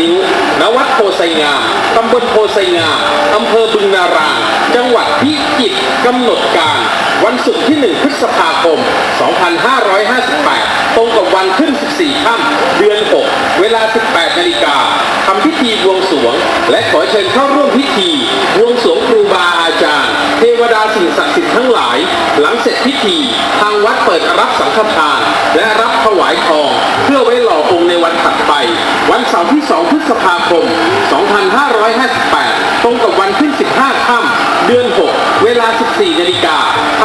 นิ้ว ณ วัดโพไซงามตำบลโพไซงามอำเภอบึงนารางจังหวัดพิจิตรกำหนดการ วันศุกร์ที่ 1 พฤษภาคม 2558 ตรงกับวันขึ้น 14 ค่ำเดือน 6 เวลา 18 นาฬิกาทำพิธีบวงสรวง และขอเชิญเข้าร่วมพิธีบวงสรวงครู ทวดาสิ่งศักดิ์สิทธิ์ทั้งหลาย หลังเสร็จพิธี ทางวัดเปิดรับสังฆทาน และรับถวายทอง เพื่อไว้หล่อองค์ในวันถัดไป วันเสาร์ที่ 2 พฤษภาคม 2558 ตรงกับวันขึ้น 15 ค่ำเดือน 6 เวลา 14นาฬิกา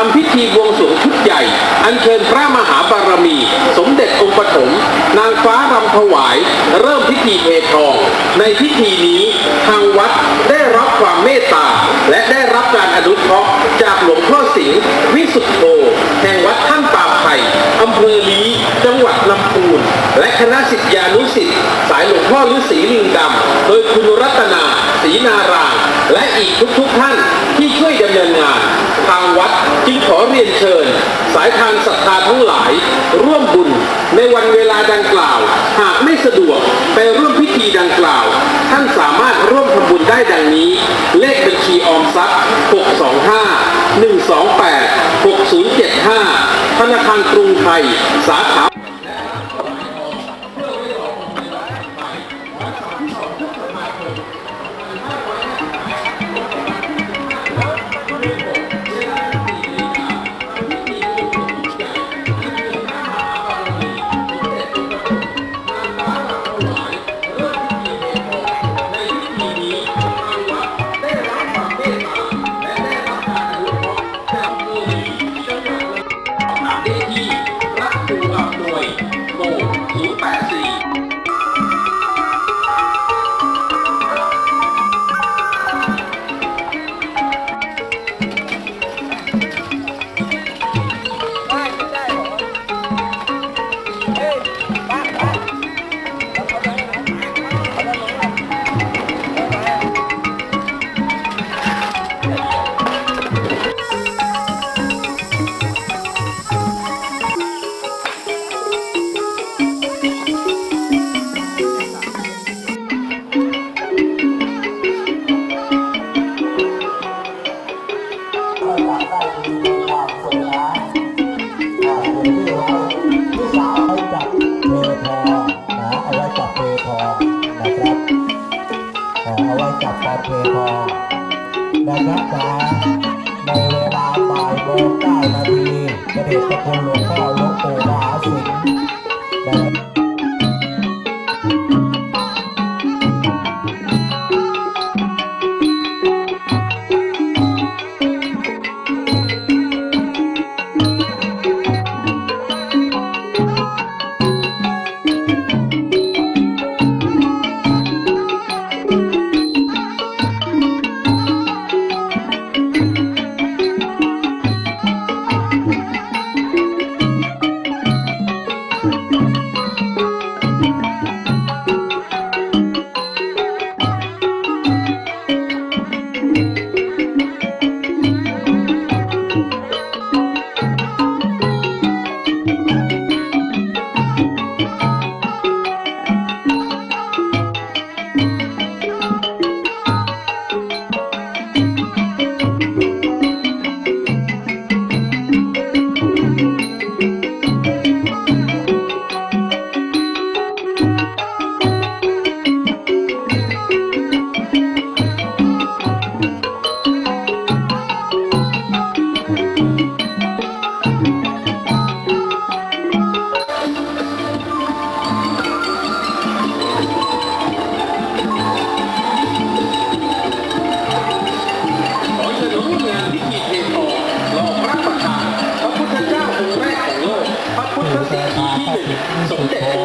ำพิธีบวงสรวงชุดใหญ่ อัญเชิญพระมหาบารมี สมเด็จองค์ปฐมนางฟ้ารำถวาย เริ่มพิธีเททอง ในพิธีนี้ทางวัดได้รับความเมตตา และได้รับการอนุเคราะห์จากหลวงพ่อสิงห์วิสุทธโธแห่งวัดท่านป่าไผ่อำเภอลีจังหวัดลำพูนและคณะสิทธิานุสิทธิ์สายหลวงพ่อฤาษีลิงดำโดยคุณรัตนาศรีนารางและอีกทุกๆท่านที่ช่วยดำเนินงาน ทางวัดจึงขอเรียนเชิญ สายทานศรัทธาทั้งหลาย ร่วมบุญในวันเวลาดังกล่าว หากไม่สะดวกไปร่วมพิธีดังกล่าว ท่านสามารถร่วมทำบุญได้ดังนี้ เลขบัญชีออมทรัพย์ 625 128 6075 ธนาคารกรุงไทย สาขา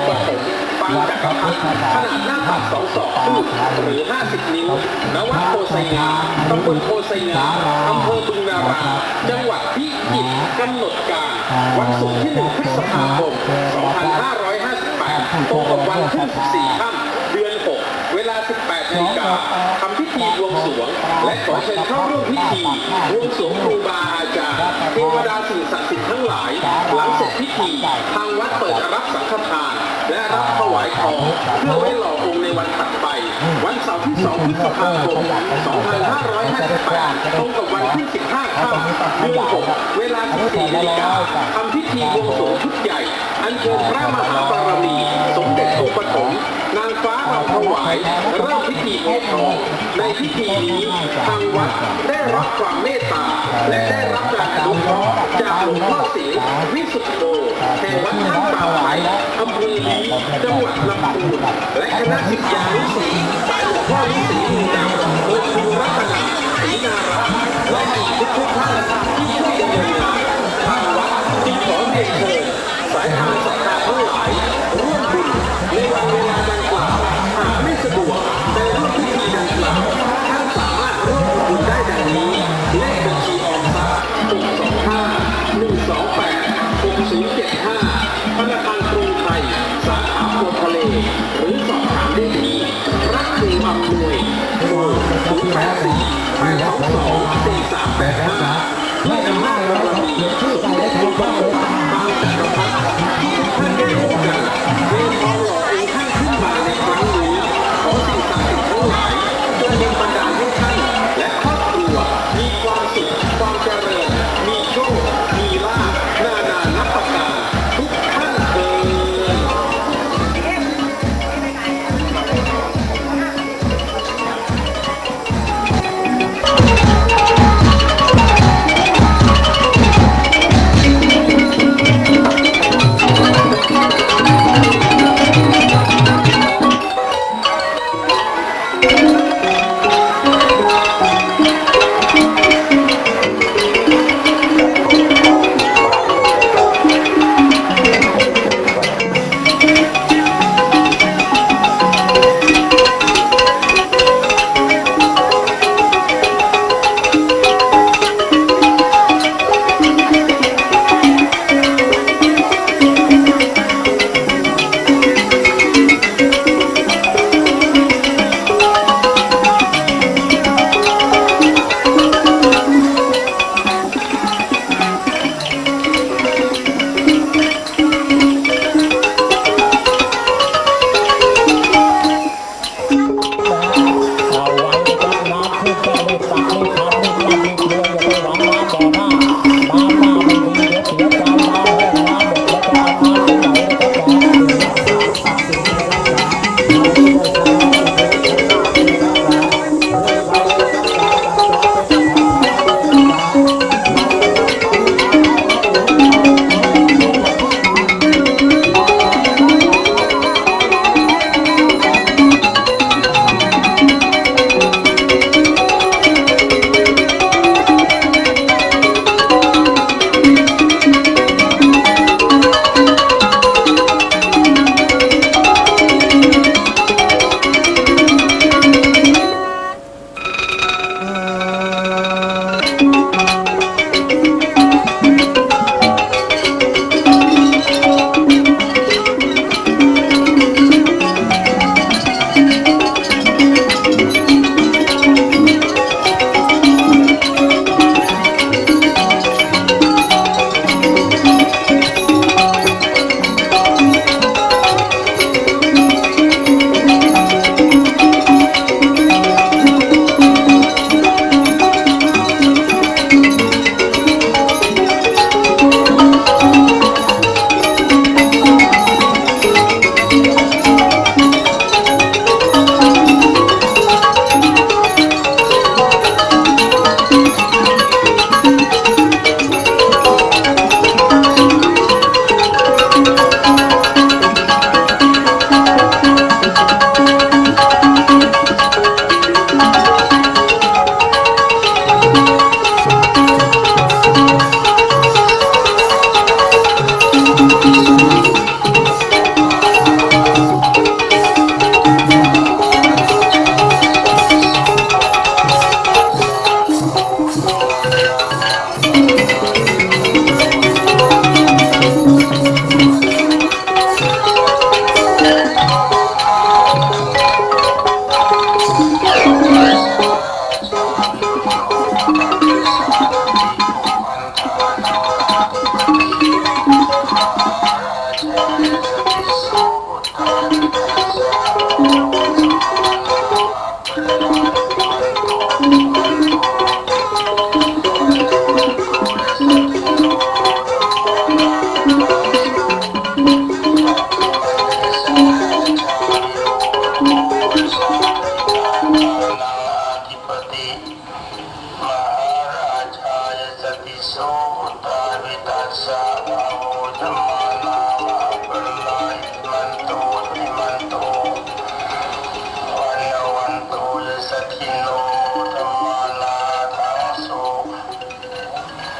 สมเด็จองค์ปฐมปางจักรพรรดิขนาดหน้าผักสองศอกคืบหรือ 50 นิ้วนวัดโคไซงาตำบลโคไซงาอำเภอบึงนาราจังหวัดพิจิตรกำหนดการ วันศุกร์ที่1พฤษภาคม2558ตรงกับวันขึ้น14ค่ำ นาฬิกาทำพิธีบวงสรวง และขอเชิญเข้าร่วมพิธีบวงสรวงครูบาอาจารย์เทวดาสิ่งศักดิ์สิทธิ์ทั้งหลาย หลังเสร็จพิธีทางวัดเปิดรับสังฆทาน และรับถวายทองเพื่อไว้หล่อองค์ในวันถัดไป วันเสาร์ที่ 2 พฤษภาคม 2558ตรงกับวันที่ 15ค่ำเดือน6เวลา14นาฬิกาทำพิธีบวงสรวงชุดใหญ่ อัญเชิญพระมหาบารมี สมเด็จองค์ปฐมนางฟ้ารำถวายเริ่มพิธีเททองในพิธีนี้ทางวัดได้รับความเมตตา และได้รับการอนุเคราะห์จากหลวงพ่อสิงห์วิสุทธิโตแห่งวัดท่าป่าไหลอำเภอลีจังหวัดลำพูนและคณะศิษยานุศิษย์สายหลวงพ่อฤาษีลิงดำโดยครูรัตนาศรีนารัตน์และอีกทุกท่าน ขอเรียนเชิญสายทานศรัทธาทั้งหลายร่วมบุญในวันเวลาดังกล่าวหากไม่สะดวกแต่ร่วมพิธีดังกล่าวท่านสามารถร่วมบุญได้ดังนี้เลขบัญชีออมทรัพย์625 128 6075ธนาคารกรุงไทยสาขาโพทะเล หรือสอบถามได้ที่ระครูอำนวยโทร084 822 4385ด้วยอำนาจบามีสมเด็จ พระบาทบางจักรพรรดิที่ทุกท่านได้ร่วมกันเ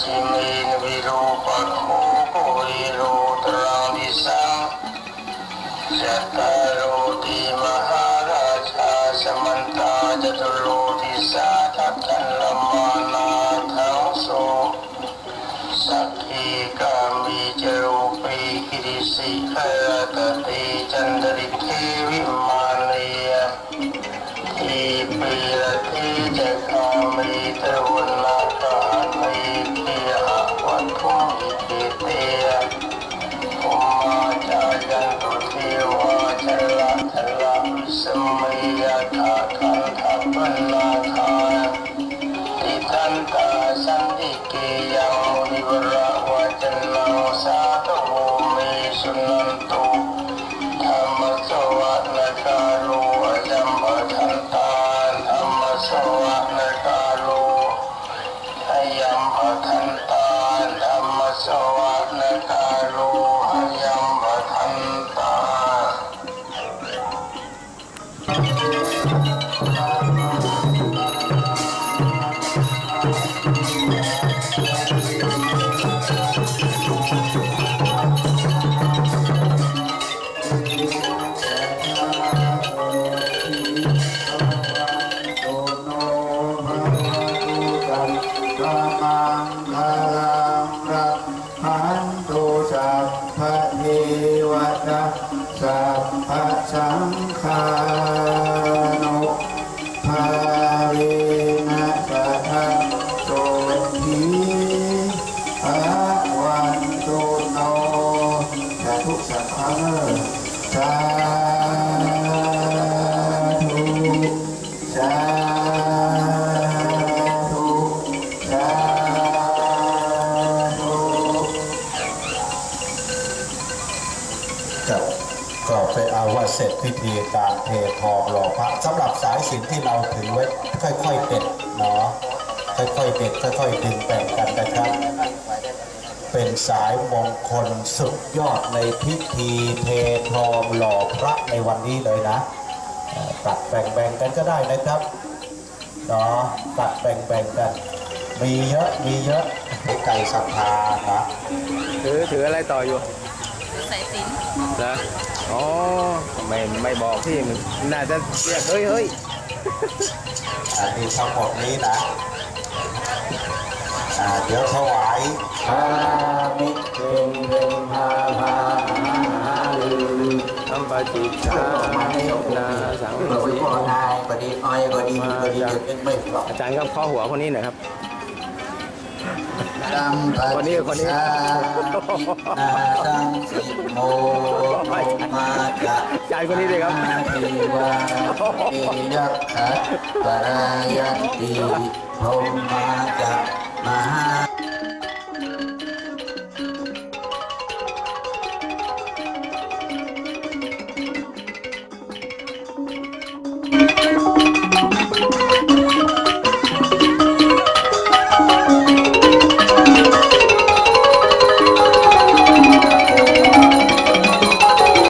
จิเนวิรูปะโคโกวิโรตราวิสังจัตตา วะ งฆานุภาเวนะสัทธโสทีอาวันตุโนสาธุสัพพะสาธุสาธุสาธุครับ ก็ไปเอาว่าเสร็จพิธีการเททองหล่อพระสำหรับสายสินที่เราถือไว้ค่อยๆเด็ดเนาะค่อยๆเด็ดค่อยๆดึงแบ่งกันนะครับ เป็นสายมงคลสุดยอดในพิธีเททองหล่อพระในวันนี้เลยนะตัดแบ่งๆกันก็ได้นะครับเนาะตัดแบ่งๆกันมีเยอะ มีเยอะไก่ศรัทธานะถือ ถืออะไรต่ออยู่ สายสิญเหรออ๋อไม่ไม่บอกพี่มันน่าจะเรียกเฮ้ยเฮ้ยอันนี้ทั้งหมดนี้นะอ่าเดี๋ยวถวายพามิเป็นเป็นพาพาหาลืออัมปาจิตานาสังเราสีก็นายก็ดีอ้อยก็ดีก็ดีเด็กไม่หรอกอาจารย์ครับข้อหัวคนนี้หน่อยครับดังพระคนนี้คนนี้ชานาดังสิโม ใหญ่กว่านี้เลยครับยักษ์ปรายติพมมาจามหา